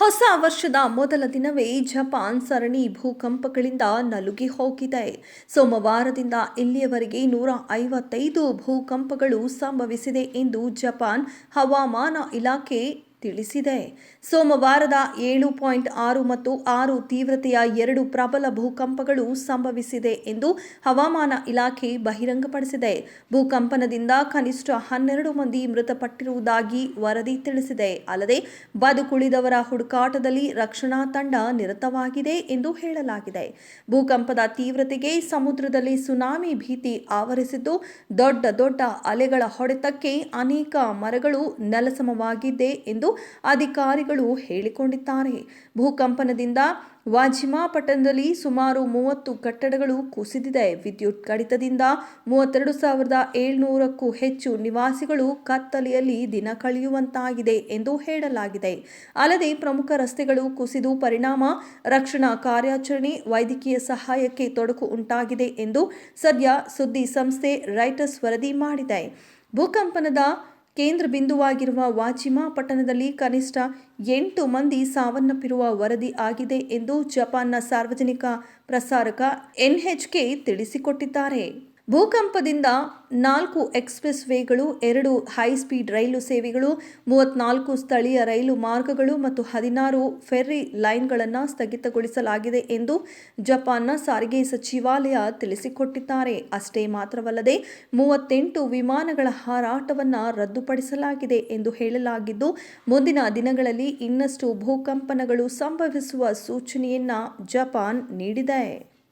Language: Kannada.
ಹೊಸ ವರ್ಷದ ಮೊದಲ ದಿನವೇ ಜಪಾನ್ ಸರಣಿ ಭೂಕಂಪಗಳಿಂದ ನಲುಗಿ ಹೋಗಿದೆ. ಸೋಮವಾರದಿಂದ ಇಲ್ಲಿಯವರೆಗೆ ನೂರ ಐವತ್ತೈದು ಭೂಕಂಪಗಳು ಸಂಭವಿಸಿದೆ ಎಂದು ಜಪಾನ್ ಹವಾಮಾನ ಇಲಾಖೆ ತಿಳಿಸಿದೆ. ಸೋಮವಾರದ ಏಳು ಪಾಯಿಂಟ್ ಆರು ಮತ್ತು ಆರು ತೀವ್ರತೆಯ ಎರಡು ಪ್ರಬಲ ಭೂಕಂಪಗಳು ಸಂಭವಿಸಿದೆ ಎಂದು ಹವಾಮಾನ ಇಲಾಖೆ ಬಹಿರಂಗಪಡಿಸಿದೆ. ಭೂಕಂಪನದಿಂದ ಕನಿಷ್ಠ ಹನ್ನೆರಡು ಮಂದಿ ಮೃತಪಟ್ಟಿರುವುದಾಗಿ ವರದಿ ತಿಳಿಸಿದೆ. ಅಲ್ಲದೆ ಬದುಕುಳಿದವರ ಹುಡುಕಾಟದಲ್ಲಿ ರಕ್ಷಣಾ ತಂಡ ನಿರತವಾಗಿದೆ ಎಂದು ಹೇಳಲಾಗಿದೆ. ಭೂಕಂಪದ ತೀವ್ರತೆಗೆ ಸಮುದ್ರದಲ್ಲಿ ಸುನಾಮಿ ಭೀತಿ ಆವರಿಸಿದ್ದು, ದೊಡ್ಡ ದೊಡ್ಡ ಅಲೆಗಳ ಹೊಡೆತಕ್ಕೆ ಅನೇಕ ಮರಗಳು ನೆಲಸಮವಾಗಿದ್ದೆ ಎಂದು ಅಧಿಕಾರಿಗಳು ಹೇಳಿಕೊಂಡಿದ್ದಾರೆ. ಭೂಕಂಪನದಿಂದ ವಾಜಿಮಾ ಪಟ್ಟಣದಲ್ಲಿ ಸುಮಾರು ಮೂವತ್ತು ಕಟ್ಟಡಗಳು ಕುಸಿದಿದೆ. ವಿದ್ಯುತ್ ಕಡಿತದಿಂದ ಮೂವತ್ತೆರಡು ಸಾವಿರದ ಏಳ್ನೂರಕ್ಕೂ ಹೆಚ್ಚು ನಿವಾಸಿಗಳು ಕತ್ತಲೆಯಲ್ಲಿ ದಿನ ಕಳೆಯುವಂತಾಗಿದೆ ಎಂದು ಹೇಳಲಾಗಿದೆ. ಅಲ್ಲದೆ ಪ್ರಮುಖ ರಸ್ತೆಗಳು ಕುಸಿದು ಪರಿಣಾಮ ರಕ್ಷಣಾ ಕಾರ್ಯಾಚರಣೆ, ವೈದ್ಯಕೀಯ ಸಹಾಯಕ್ಕೆ ತೊಡಕು ಉಂಟಾಗಿದೆ ಎಂದು ಸದ್ಯ ಸುದ್ದಿ ಸಂಸ್ಥೆ ರೈಟರ್ಸ್ ವರದಿ ಮಾಡಿದೆ. ಭೂಕಂಪನದ ಕೇಂದ್ರ ಬಿಂದುವಾಗಿರುವ ವಾಚಿಮಾ ಪಟ್ಟಣದಲ್ಲಿ ಕನಿಷ್ಠ ಎಂಟು ಮಂದಿ ಸಾವನ್ನಪ್ಪಿರುವ ವರದಿ ಆಗಿದೆ ಎಂದು ಜಪಾನ್ನ ಸಾರ್ವಜನಿಕ ಪ್ರಸಾರಕ ಎನ್ಎಚ್ಕೆ ತಿಳಿಸಿಕೊಟ್ಟಿದ್ದಾರೆ. ಭೂಕಂಪದಿಂದ ನಾಲ್ಕು ಎಕ್ಸ್ಪ್ರೆಸ್ ವೇಗಳು, ಎರಡು ಹೈಸ್ಪೀಡ್ ರೈಲು ಸೇವೆಗಳು ಮೂವತ್ನಾಲ್ಕು ಸ್ಥಳೀಯ ರೈಲು ಮಾರ್ಗಗಳು ಮತ್ತು ಹದಿನಾರು ಫೆರ್ರಿ ಲೈನ್ಗಳನ್ನು ಸ್ಥಗಿತಗೊಳಿಸಲಾಗಿದೆ ಎಂದು ಜಪಾನ್ನ ಸಾರಿಗೆ ಸಚಿವಾಲಯ ತಿಳಿಸಿಕೊಟ್ಟಿದ್ದಾರೆ. ಅಷ್ಟೇ ಮಾತ್ರವಲ್ಲದೆ, ಮೂವತ್ತೆಂಟು ವಿಮಾನಗಳ ಹಾರಾಟವನ್ನು ರದ್ದುಪಡಿಸಲಾಗಿದೆ ಎಂದು ಹೇಳಲಾಗಿದ್ದು, ಮುಂದಿನ ದಿನಗಳಲ್ಲಿ ಇನ್ನಷ್ಟು ಭೂಕಂಪನಗಳು ಸಂಭವಿಸುವ ಸೂಚನೆಯನ್ನು ಜಪಾನ್ ನೀಡಿದೆ.